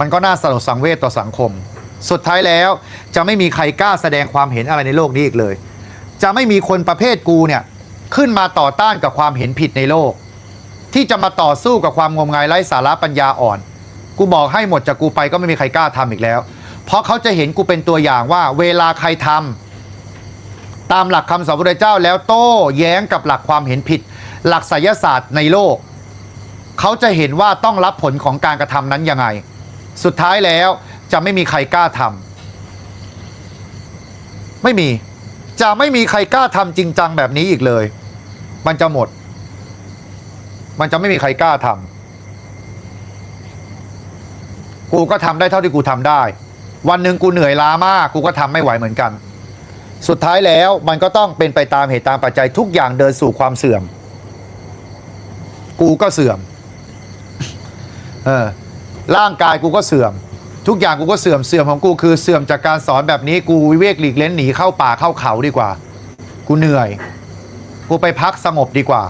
มันก็น่าสลดสังเวชต่อสังคม สุดท้ายแล้วจะไม่มีใครกล้าแสดงความเห็นอะไรในโลกนี้อีกเลย จะไม่มีคนประเภทกูเนี่ยขึ้นมาต่อต้านกับความเห็นผิดในโลก ที่จะมาต่อสู้กับความงมงายไร้สาระปัญญาอ่อน กูบอกให้หมดจากกูไปก็ไม่มีใครกล้าทำอีกแล้ว เพราะเขาจะเห็นกูเป็นตัวอย่างว่า เวลาใครทำตามหลักคำสอนพระพุทธเจ้าแล้วโต้แย้งกับหลักความเห็นผิด หลักไสยศาสตร์ในโลก เขาจะเห็นว่าต้องรับผลของการกระทำนั้นยังไง สุดท้ายแล้วจะไม่มีใครกล้าทำไม่มีจะไม่มีใครกล้าทำจริงจังแบบนี้อีกเลย มันจะหมด มันจะไม่มีใครกล้าทำกูก็ทำได้เท่าที่กูทำได้ วันหนึ่งกูเหนื่อยล้ามาก กูก็ทำไม่ไหวเหมือนกัน สุดท้ายแล้วมันก็ต้องเป็นไปตามเหตุตามปัจจัยทุกอย่างเดินสู่ความเสื่อม กูก็เสื่อม เออ ร่างกายกูก็เสื่อม ทุกอย่างกูก็เสื่อมเสื่อมของกูคือเสื่อมจากการสอนแบบนี้กูวิเวกหลีกเล้นหนีเข้าป่าเข้าเขาดีกว่า กูเหนื่อย กูไปพักสงบดีกว่า